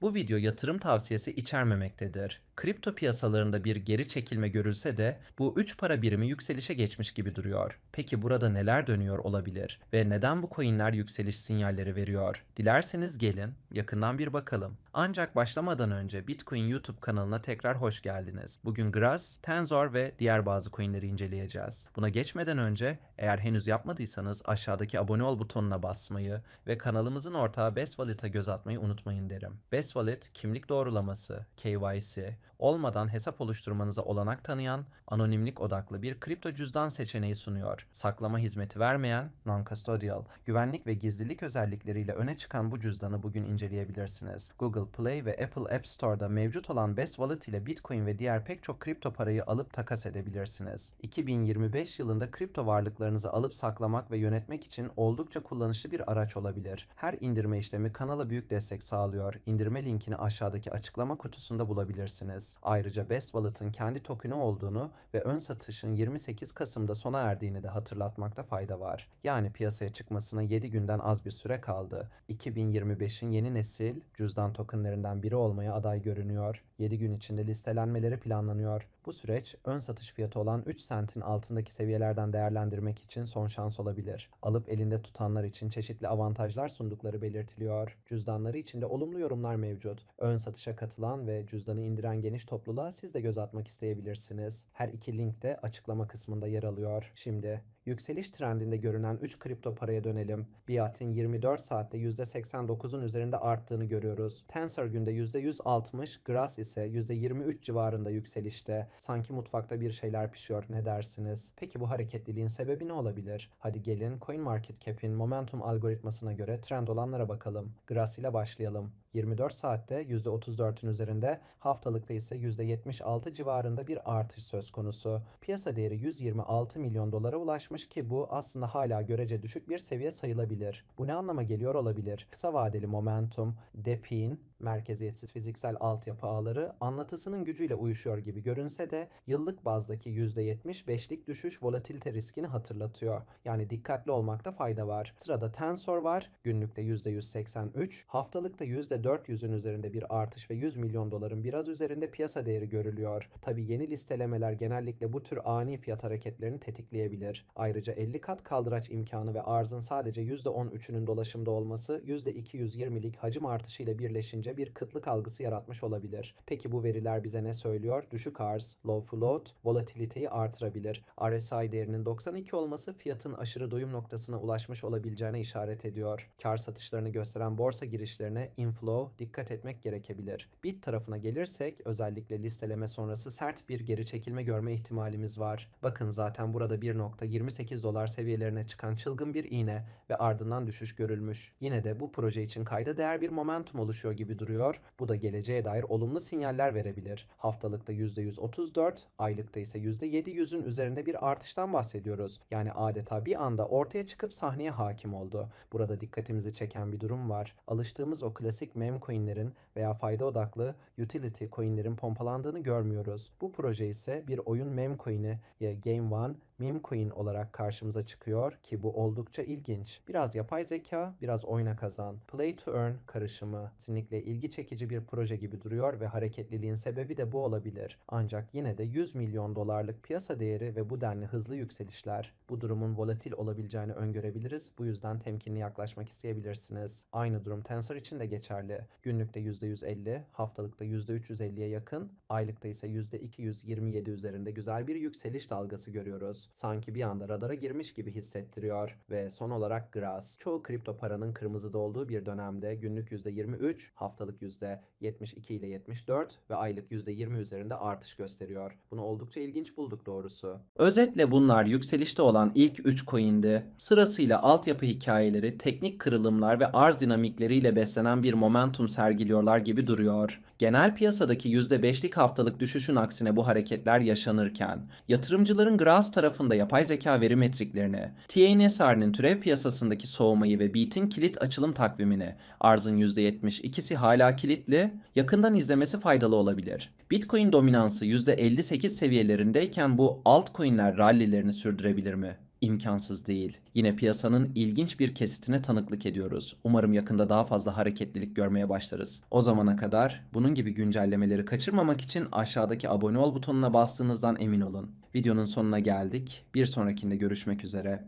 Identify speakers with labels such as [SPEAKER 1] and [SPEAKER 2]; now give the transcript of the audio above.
[SPEAKER 1] Bu video yatırım tavsiyesi içermemektedir. Kripto piyasalarında bir geri çekilme görülse de bu 3 para birimi yükselişe geçmiş gibi duruyor. Peki burada neler dönüyor olabilir ve neden bu coinler yükseliş sinyalleri veriyor? Dilerseniz gelin yakından bir bakalım. Ancak başlamadan önce Bitcoin YouTube kanalına tekrar hoş geldiniz. Bugün Graz, Tensor ve diğer bazı coinleri inceleyeceğiz. Buna geçmeden önce eğer henüz yapmadıysanız aşağıdaki abone ol butonuna basmayı ve kanalımızın ortağı Best Wallet'a göz atmayı unutmayın derim. Best Wallet kimlik doğrulaması, KYC, olmadan hesap oluşturmanıza olanak tanıyan, anonimlik odaklı bir kripto cüzdan seçeneği sunuyor. Saklama hizmeti vermeyen, non-custodial, güvenlik ve gizlilik özellikleriyle öne çıkan bu cüzdanı bugün inceleyebilirsiniz. Google Play ve Apple App Store'da mevcut olan Best Wallet ile Bitcoin ve diğer pek çok kripto parayı alıp takas edebilirsiniz. 2025 yılında kripto varlıklarınızı alıp saklamak ve yönetmek için oldukça kullanışlı bir araç olabilir. Her indirme işlemi kanala büyük destek sağlıyor. İndirme linkini aşağıdaki açıklama kutusunda bulabilirsiniz. Ayrıca Best Wallet'ın kendi tokeni olduğunu ve ön satışın 28 Kasım'da sona erdiğini de hatırlatmakta fayda var. Yani piyasaya çıkmasına 7 günden az bir süre kaldı. 2025'in yeni nesil cüzdan tokenlerinden biri olmaya aday görünüyor. 7 gün içinde listelenmeleri planlanıyor. Bu süreç ön satış fiyatı olan 3 sentin altındaki seviyelerden değerlendirmek için son şans olabilir. Alıp elinde tutanlar için çeşitli avantajlar sundukları belirtiliyor. Cüzdanları içinde olumlu yorumlar mevcut. Ön satışa katılan ve cüzdanı indiren geniş topluluğa siz de göz atmak isteyebilirsiniz. Her iki link de açıklama kısmında yer alıyor. Şimdi yükseliş trendinde görünen 3 kripto paraya dönelim. Biat'in 24 saatte %89'un üzerinde arttığını görüyoruz. Tensor günde %160, Grass ise %23 civarında yükselişte. Sanki mutfakta bir şeyler pişiyor ne dersiniz? Peki bu hareketliliğin sebebi ne olabilir? Hadi gelin CoinMarketCap'in momentum algoritmasına göre trend olanlara bakalım. Grass ile başlayalım. 24 saatte %34'ün üzerinde, haftalıkta ise %76 civarında bir artış söz konusu. Piyasa değeri 126 milyon dolara ulaşmış ki bu aslında hala görece düşük bir seviye sayılabilir. Bu ne anlama geliyor olabilir? Kısa vadeli momentum, DePIN, merkeziyetsiz fiziksel altyapı ağları anlatısının gücüyle uyuşuyor gibi görünse de yıllık bazdaki %75'lik düşüş volatilite riskini hatırlatıyor. Yani dikkatli olmakta fayda var. Sırada Tensor var. Günlükte %183, haftalıkta %400'ün üzerinde bir artış ve 100 milyon doların biraz üzerinde piyasa değeri görülüyor. Tabi yeni listelemeler genellikle bu tür ani fiyat hareketlerini tetikleyebilir. Ayrıca 50 kat kaldıraç imkanı ve arzın sadece %13'ünün dolaşımda olması %220'lik hacim artışıyla birleşince bir kıtlık algısı yaratmış olabilir. Peki bu veriler bize ne söylüyor? Düşük arz, low float, volatiliteyi artırabilir. RSI değerinin 92 olması fiyatın aşırı doyum noktasına ulaşmış olabileceğine işaret ediyor. Kar satışlarını gösteren borsa girişlerine inflow dikkat etmek gerekebilir. Bit tarafına gelirsek özellikle listeleme sonrası sert bir geri çekilme görme ihtimalimiz var. Bakın zaten burada 1.28 dolar seviyelerine çıkan çılgın bir iğne ve ardından düşüş görülmüş. Yine de bu proje için kayda değer bir momentum oluşuyor gibi duruyor. Bu da geleceğe dair olumlu sinyaller verebilir. Haftalıkta %134, aylıkta ise %700'ün üzerinde bir artıştan bahsediyoruz. Yani adeta bir anda ortaya çıkıp sahneye hakim oldu. Burada dikkatimizi çeken bir durum var. Alıştığımız o klasik meme coinlerin veya fayda odaklı utility coinlerin pompalandığını görmüyoruz. Bu proje ise bir oyun meme coin'i Game One meme coin olarak karşımıza çıkıyor ki bu oldukça ilginç. Biraz yapay zeka, biraz oyna kazan. Play to earn karışımı kesinlikle ilgi çekici bir proje gibi duruyor ve hareketliliğin sebebi de bu olabilir. Ancak yine de 100 milyon dolarlık piyasa değeri ve bu denli hızlı yükselişler bu durumun volatil olabileceğini öngörebiliriz. Bu yüzden temkinli yaklaşmak isteyebilirsiniz. Aynı durum Tensor için de geçerli. Günlükte %150, haftalıkta %350'ye yakın, aylıkta ise %227 üzerinde güzel bir yükseliş dalgası görüyoruz. Sanki bir anda radara girmiş gibi hissettiriyor. Ve son olarak Grass. Çoğu kripto paranın kırmızıda olduğu bir dönemde günlük %23, haftalık %72 ile 74 ve aylık %20 üzerinde artış gösteriyor. Bunu oldukça ilginç bulduk doğrusu. Özetle bunlar yükselişte olan ilk 3 coin'di. Sırasıyla altyapı hikayeleri, teknik kırılımlar ve arz dinamikleriyle beslenen bir momentum sergiliyorlar gibi duruyor. Genel piyasadaki %5'lik haftalık düşüşün aksine bu hareketler yaşanırken, yatırımcıların Grass tarafında yapay zeka veri metriklerini, TNSR'nin türev piyasasındaki soğumayı ve Beat'in kilit açılım takvimini, arzın %72'si hala kilitli, yakından izlemesi faydalı olabilir. Bitcoin dominansı %58 seviyelerindeyken bu altcoin'ler rallilerini sürdürebilir mi? İmkansız değil. Yine piyasanın ilginç bir kesitine tanıklık ediyoruz. Umarım yakında daha fazla hareketlilik görmeye başlarız. O zamana kadar bunun gibi güncellemeleri kaçırmamak için aşağıdaki abone ol butonuna bastığınızdan emin olun. Videonun sonuna geldik. Bir sonrakinde görüşmek üzere.